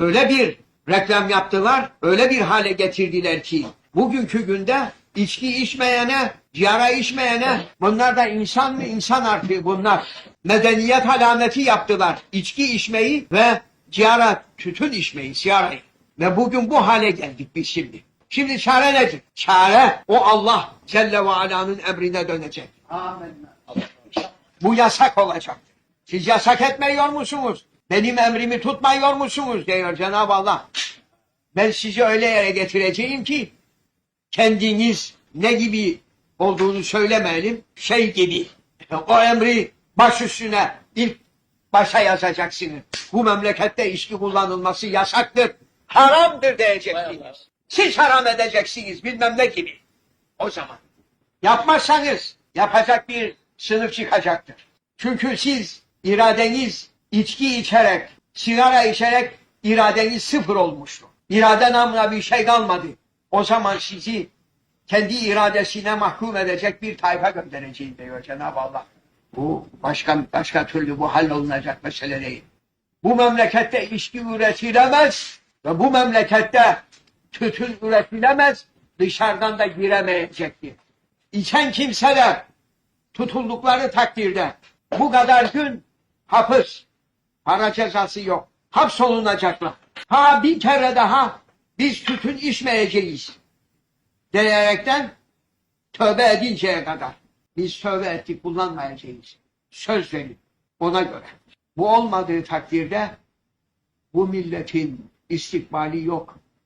öyle bir reklam yaptılar, öyle bir hale getirdiler ki bugünkü günde içki içmeyene, cigara içmeyene bunlar da insan mı insan artık bunlar. Medeniyet alameti yaptılar. İçki içmeyi ve cigara, tütün içmeyi, sigarayı. Ve bugün bu hale geldik biz şimdi. Şimdi çare nedir? Çare o Allah Celle ve Ala'nın emrine dönecek. Bu yasak olacaktır. Siz yasak etmiyor musunuz? Benim emrimi tutmuyor musunuz? diyor Cenab-ı Allah. Ben sizi öyle yere getireceğim ki kendiniz ne gibi olduğunu söylemeyelim. Şey gibi o emri baş üstüne ilk başa yazacaksınız. Bu memlekette içki kullanılması yasaktır. Haramdır diyeceksiniz. Siz haram edeceksiniz bilmem ne gibi. O zaman yapmazsanız yapacak bir sınıf çıkacaktır. Çünkü siz iradeniz içki içerek, sigara içerek iradeniz sıfır olmuştu. İrade namına bir şey kalmadı. O zaman sizi kendi iradesine mahkum edecek bir tayfa göndereceğim diyor Cenab-ı Allah. Bu başka başka türlü bu hallolunacak mesele değil. Bu memlekette içki üretilemez ve bu memlekette tütün üretilemez, dışarıdan da giremeyecektir. İçen kimseler tutuldukları takdirde bu kadar gün hapis, para cezası yok. Hapsolunacaklar. Ha bir kere daha biz tütün içmeyeceğiz diyerekten tövbe edinceye kadar. Biz tövbe ettik kullanmayacağız. Söz verin ona göre. Bu olmadığı takdirde bu milletin istikbali yok.